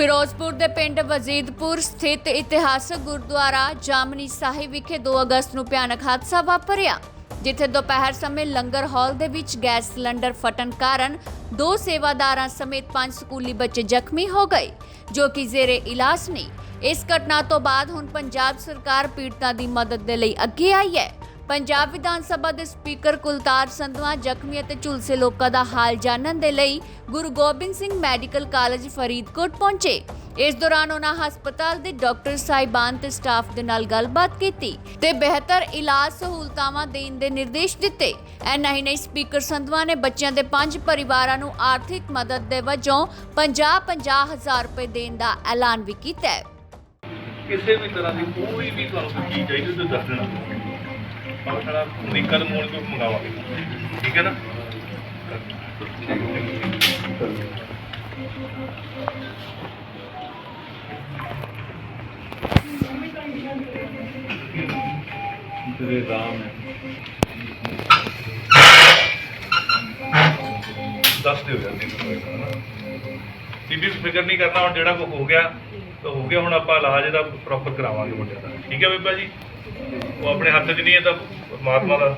ਫਿਰੋਜ਼ਪੁਰ ਦੇ ਪਿੰਡ ਵਜ਼ੀਦਪੁਰ ਸਥਿਤ ਇਤਿਹਾਸਕ ਗੁਰਦੁਆਰਾ ਜਾਮਨੀ ਸਾਹਿਬ ਵਿਖੇ 2 ਅਗਸਤ ਨੂੰ ਭਿਆਨਕ ਹਾਦਸਾ ਵਾਪਰਿਆ, ਜਿੱਥੇ ਦੁਪਹਿਰ ਸਮੇਂ ਲੰਗਰ ਹਾਲ ਦੇ ਵਿੱਚ ਗੈਸ ਸਿਲੰਡਰ ਫਟਣ ਕਾਰਨ ਦੋ ਸੇਵਾਦਾਰਾਂ ਸਮੇਤ ਪੰਜ ਸਕੂਲੀ ਬੱਚੇ ਜ਼ਖਮੀ ਹੋ ਗਏ, ਜੋ ਕਿ ਜ਼ੇਰੇ ਇਲਾਜ ਨੇ। ਇਸ ਘਟਨਾ ਤੋਂ ਬਾਅਦ ਹੁਣ ਪੰਜਾਬ ਸਰਕਾਰ ਪੀੜਤਾਂ ਦੀ ਮਦਦ ਦੇ ਲਈ ਅੱਗੇ ਆਈ ਹੈ। ਪੰਜਾਬ ਵਿਧਾਨ ਸਭਾ ਦੇ ਸਪੀਕਰ ਕੁਲਤਾਰ ਸੰਧਵਾ, ਜ਼ਖਮੀ ਅਤੇ ਝੁਲਸੇ ਲੋਕਾਂ ਦਾ ਹਾਲ ਜਾਣਨ ਦੇ ਲਈ ਗੁਰੂ ਗੋਬਿੰਦ ਸਿੰਘ ਮੈਡੀਕਲ ਕਾਲਜ ਫਰੀਦਕੋਟ ਪਹੁੰਚੇ। ਇਸ ਦੌਰਾਨ ਉਹਨਾਂ ਹਸਪਤਾਲ ਦੇ ਡਾਕਟਰ ਸਾਹਿਬਾਨ ਤੇ ਸਟਾਫ ਦੇ ਨਾਲ ਗੱਲਬਾਤ ਕੀਤੀ ਤੇ ਬਿਹਤਰ ਇਲਾਜ ਸਹੂਲਤਾਵਾਂ ਦੇਣ ਦੇ ਨਿਰਦੇਸ਼ ਦਿੱਤੇ। ਐਨਾ ਹੀ ਨਹੀਂ ਸਪੀਕਰ ਸੰਧਵਾ ਨੇ ਬੱਚਿਆਂ ਦੇ ਪੰਜ ਪਰਿਵਾਰਾਂ ਨੂੰ ਆਰਥਿਕ ਮਦਦ ਦੇ ਵਜੋਂ 50-50 ਹਜ਼ਾਰ ਰੁਪਏ ਦੇਣ ਦਾ ਐਲਾਨ ਵੀ ਕੀਤਾ ਹੈ। ਕਿਸੇ ਵੀ ਤਰ੍ਹਾਂ ਦੀ ਕੋਈ ਵੀ ਤੁਹਾਨੂੰ ਕੋਈ ਚਾਹੀਦੀ ਤਾਂ ਦੱਸ ਦੇਣਾ। ਆਪਾਂ ਸਾਡਾ ਅਮਰੀਕਾ ਦੇ ਮੋਲ ਤੋਂ ਮੰਗਾਵਾਂਗੇ। ਠੀਕ ਹੈ ਨਾ? ਤੇਰੇ ਰਾਮ ਦੱਸ ਦਿਓ ਯਾਰ, ਨਹੀਂ ਫਿਕਰ ਨਹੀਂ ਕਰਨਾ, ਹੁਣ ਜਿਹੜਾ ਕੋ ਹੋ ਗਿਆ, ਤਾਂ ਹੋ ਗਿਆ, ਹੁਣ ਆਪਾਂ ਇਲਾਜ ਇਹਦਾ ਪ੍ਰੋਪਰ ਕਰਾਵਾਂਗੇ ਮੁੰਡਿਆਂ ਦਾ। ਠੀਕ ਹੈ ਬੀਬਾ ਜੀ? ਉਹ ਆਪਣੇ ਹੱਥ 'ਚ ਨਹੀਂ ਹੈ ਤਾਂ ਪਰਮਾਤਮਾ ਦਾ।